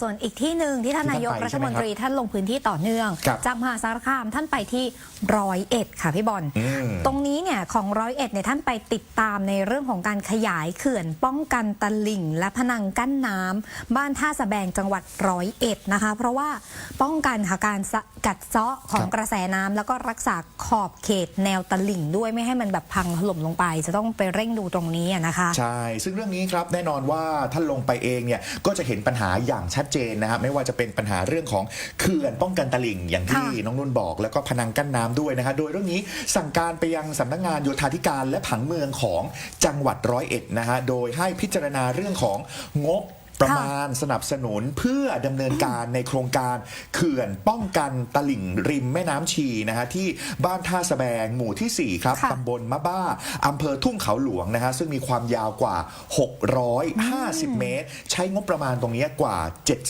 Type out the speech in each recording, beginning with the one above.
ส่วนอีกที่หนึ่งที่ท่านที่ท่านนายกไปรัใช่ฐไหมมนตรีท่านลงพื้นที่ต่อเนื่องครับจากมหาสารคามท่านไปที่ร้อยเอ็ดค่ะพี่บอลอืมตรงนี้เนี่ยของร้อยเอ็ดเนี่ยท่านไปติดตามในเรื่องของการขยายเขื่อนป้องกันตลิ่ง และพนังกั้นน้ำบ้านท่าสะแบงจังหวัดร้อยเอ็ดนะคะ เพราะว่าป้องกันค่ะการสะกัดเซาะของครับกระแสน้ำแล้วก็รักษาขอบเขตแนวตลิ่งด้วยไม่ให้มันแบบพังถล่มลงไป จะต้องไปเร่งดูตรงนี้อะนะคะใช่ซึ่งเรื่องนี้ครับแน่นอนว่าท่านลงไปเองเนี่ยก็จะเห็นปัญหาอย่างชัดเจนนะครับไม่ว่าจะเป็นปัญหาเรื่องของเขื่อนป้องกันตลิ่งอย่างที่ค่ะน้องนุ่นบอก แล้วก็พนังกั้นน้ำด้วยนะฮะโดยเรื่องนี้สั่งการไปยังสำนักงานโยธาธิการและผังเมืองของจังหวัดร้อยเอ็ดนะฮะโดยให้พิจารณาเรื่องของงบ ประมาณสนับสนุนเพื่อดำเนินการในโครงการเขื่อนป้องกันตลิ่งริมแม่น้ำชีนะฮะที่บ้านท่าสะแบงหมู่ที่ 4 ครับค่ะ ตำบลมะบ้าอำเภอทุ่งเขาหลวงนะฮะซึ่งมีความยาวกว่า 650 เมตร ใช้งบประมาณตรงนี้กว่า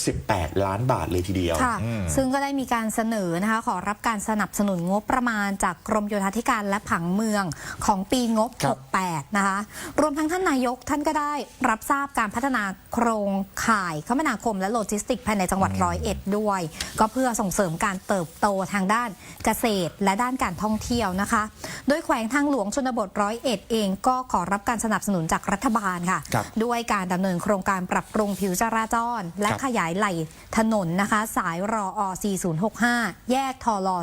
78 ล้านบาทเลยทีเดียวค่ะ อืม ซึ่งก็ได้มีการเสนอนะคะ ขอรับการสนับสนุนงบประมาณจากกรมโยธาธิการและผังเมืองของปีงบ ครับ 68 นะคะ รวมทั้งท่านนายกท่านก็ได้รับทราบการพัฒนาโครงข่ายคมนาคมและโลจิสติกส์ภายในจังหวัดร้อยเอ็ดด้วย ก็เพื่อส่งเสริมการเติบโตทางด้านเกษตรและด้านการท่องเที่ยวนะคะ โดยแขวงทางหลวงชนบทร้อยเอ็ดเองก็ขอรับการสนับสนุนจากรัฐบาลค่ะครับด้วยการดำเนินโครงการปรับปรุงผิวจราจร และครับขยายไหล่ถนนนะคะ สายรออ4065 แยกทอลอ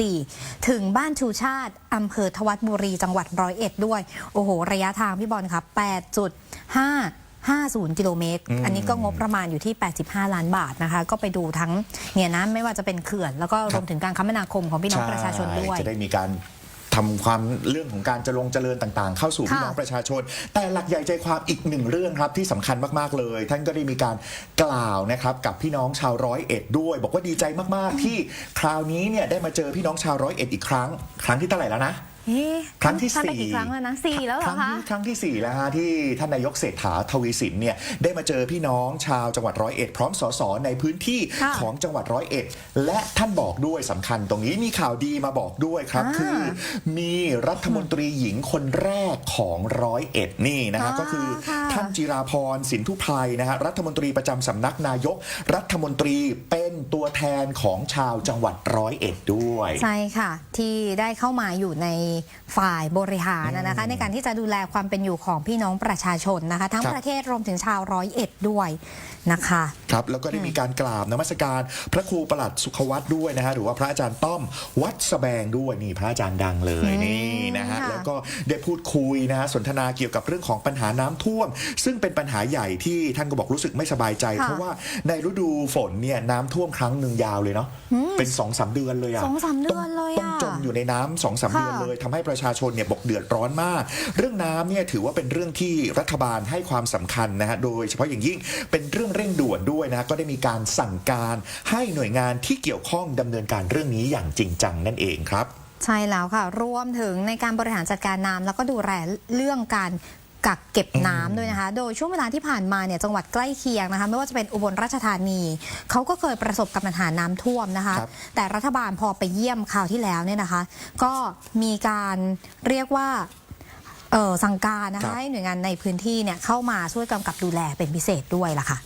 2044 ถึงบ้านชูชาติอำเภอทวัดบุรีจังหวัดร้อยเอ็ดด้วย โอ้โห ระยะทางพี่บอลครับ8.5 50 กิโลเมตรอืมอันนี้ก็งบประมาณอยู่ที่ 85 ล้านบาทนะคะ ก็ไปดูทั้งเนี่ยนะไม่ว่าจะเป็นเขื่อน แล้วก็รวมถึงการคมนาคมของพี่น้องประชาชนด้วย จะได้มีการทำความเรื่องของการจะลงเจริญต่างๆ เข้าสู่ค่ะพี่น้องประชาชน แต่หลักใหญ่ใจความอีกหนึ่งเรื่องครับที่สำคัญมากๆเลย ท่านก็ได้มีการกล่าวนะครับกับพี่น้องชาวร้อยเอ็ดด้วย บอกว่าดีใจมากๆที่คราวนี้เนี่ยได้มาเจอพี่น้องชาวร้อยเอ็ดอีกครั้ง ครั้งที่เท่าไหร่แล้วนะ เอ๊ะครั้งที่ท่านไปสี่กี่ครั้งแล้วนะสี่แล้วเหรคอรั้งคะที่ครั้งที่สี่แล้วฮะที่ท่านนายกเศรษฐาทวีสินเนี่ยได้มาเจอพี่น้องชาวจังหวัดร้อยเอ็ดพร้อมสสในพื้นที่ค่ะของจังหวัดร้อยเอ็ดและท่านบอกด้วยสำคัญตรงนี้มีข่าวดีมาบอกด้วยครับอ่าคือ มีรัฐมนตรีหญิงคนแรกของร้อยเอ็ดนี่นะฮะอ่าก็คือค่ะ ท่าน จิราพรสินทุไพรนะฮะรัฐมนตรีประจำสำนักนายก รัฐมนตรีเป็นตัวแทนของชาวจังหวัดร้อยเอ็ดด้วย ใช่ค่ะ ที่ได้เข้ามาอยู่ในฝ่ายบริหารนะคะ ในการที่จะดูแลความเป็นอยู่ของพี่น้องประชาชนนะคะ ทั้งครับ ประเทศรวมถึงชาวร้อยเอ็ดด้วยนะคะ ครับแล้วก็ได้มีการกราบนมัสการพระครูประหลัดสุขวัตด้วยนะฮะหรือว่าพระอาจารย์ต้อมวัดสแบงด้วยนี่พระอาจารย์ดังเลยอืมนี่นะฮะค่ะ แล้วก็ได้พูดคุยนะฮะสนทนาเกี่ยวกับเรื่องของปัญหาน้ำท่วม ซึ่งเป็นปัญหาใหญ่ที่ท่านก็บอกรู้สึกไม่สบายใจค่ะเพราะว่าในฤดูฝนเนี่ยน้ำท่วมครั้งหนึ่งยาวเลยเนาะเป็นสองสามเดือนเลยอะสองสามเดือนเลยต้องอะ จมอยู่ในน้ำสองสามค่ะ เดือนเลยทำให้ประชาชนเนี่ยบอกเดือดร้อนมาก เรื่องน้ำเนี่ยถือว่าเป็นเรื่องที่รัฐบาลให้ความสำคัญนะฮะโดยเฉพาะอย่างยิ่งเป็นเรื่องเร่งด่วนด้วยนะฮะก็ได้มีการสั่งการให้หน่วยงานที่เกี่ยวข้องดำเนินการเรื่องนี้อย่างจริงจังนั่นเองครับใช่แล้วค่ะ รวมถึงในการบริหารจัดการน้ำแล้วก็ดูแลเรื่องการ กักเก็บน้ำด้วยนะคะ โดยช่วงเวลาที่ผ่านมาเนี่ยจังหวัดใกล้เคียงนะคะ ไม่ว่าจะเป็นอุบลราชธานีเขาก็เคยประสบกับปัญหาน้ำท่วมนะคะ ครับแต่รัฐบาลพอไปเยี่ยมคราวที่แล้วเนี่ยนะคะ ก็มีการเรียกว่าเออสั่งการนะครัคะบ ให้หน่วยงานในพื้นที่เนี่ยเข้ามาช่วยกำกับดูแลเป็นพิเศษด้วยล่ะค่ะ